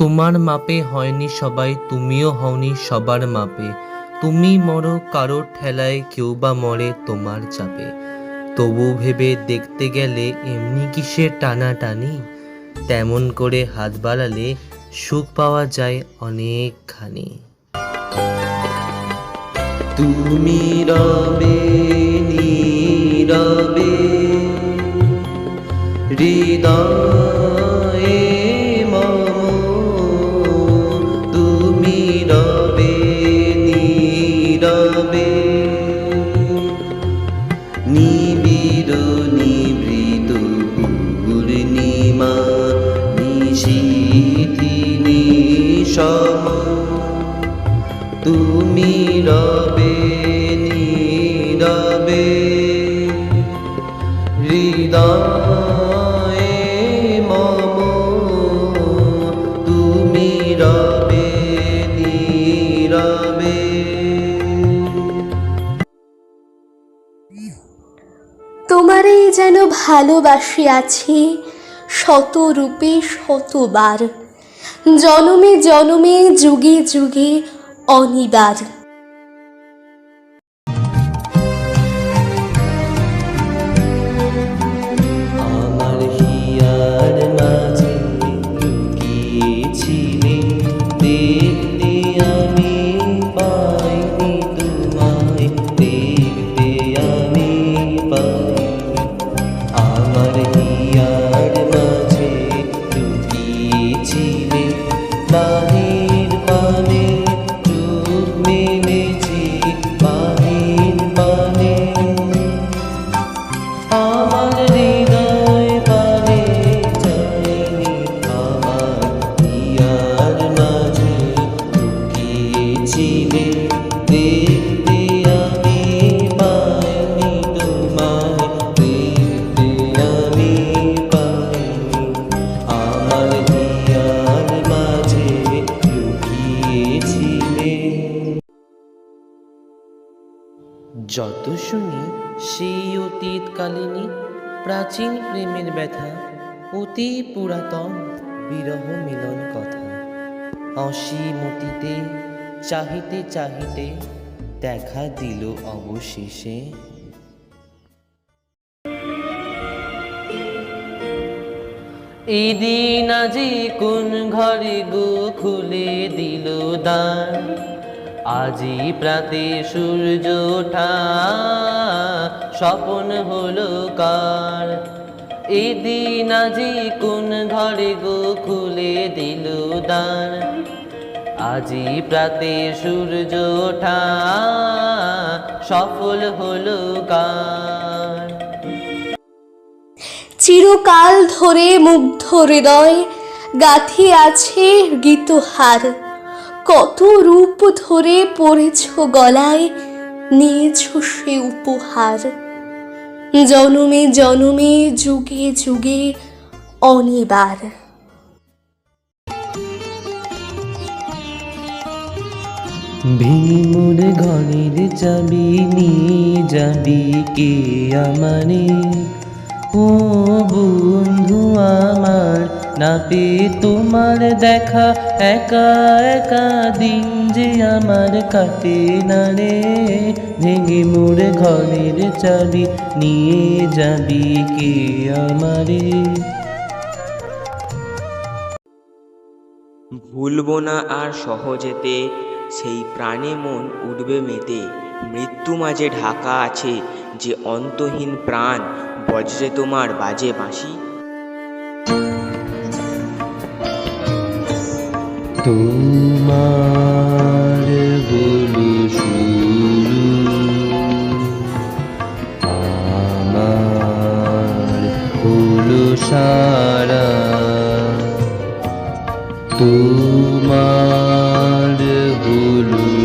তোমার মাপে হয়নি সবাই, তুমিও হওনি সবার মাপে। তুমি মরো, কারোর ঠেলায় কেউ বা মরে তোমার চাপে। তবু ভেবে দেখতে গেলে এমনি কিসের টানাটানি? তেমন করে হাত বাড়ালে সুখ পাওয়া যায় অনেকখানি। তুমি রবে, নীরবে, হৃদয়ে নিবিড় নিবৃত পূর্ণিমা নিশীথি নিশম। তুমি রবে নীরবে হৃদয়ে মম। তুমি রবে নীরবে। তোমারই যেন ভালোবাসি আছি শত রূপে শতবার। জনমে জনমে যুগে যুগে অনিবার। যত শুনি, সেই অতীতকালিনী প্রাচীন প্রেমের ব্যথা, অতি পুরাতন বিরহ মিলন কথা। অসীম অতীতে, চাহিতে চাহিতে দেখা দিল অবশেষে। এই দিন আজি কোন ঘরে গো খুলে দিল দ্বার? আজি প্রাতে সূর্য ওঠা, স্বপন হলো কার? এই দিন আজি কোন ঘরে গো খুলে দিল দ্বার? আজি প্রাতে সূর্য ওঠা, সফল হলো কার? চিরকাল ধরে মুগ্ধ হৃদয় গাথি আছে গীতহার কত রূপ ধরে পড়েছ গলায়, নিয়েছ সে উপহার। জনমে জনমে, যুগে যুগে অনিবার। ভীমুর ঘরের চাবি নিয়ে যাবি কে আমারে? ও বন্ধু আমার না পেয়ে তোমার দেখা একা একা দিন যে আমার কাটে না রে। ভেঙে মোর ঘরের চাবি নিয়ে যাবি কে আমারে? ভুলবো না আর সহজেতে, সেই প্রাণে মন উঠবে মেতে। মৃত্যু মাঝে ঢাকা আছে যে অন্তহীন প্রাণ, বজ্রে তোমার বাজে বাঁশি। তোমার বলি শুরু। আমার হলো সারা। তোমার হলো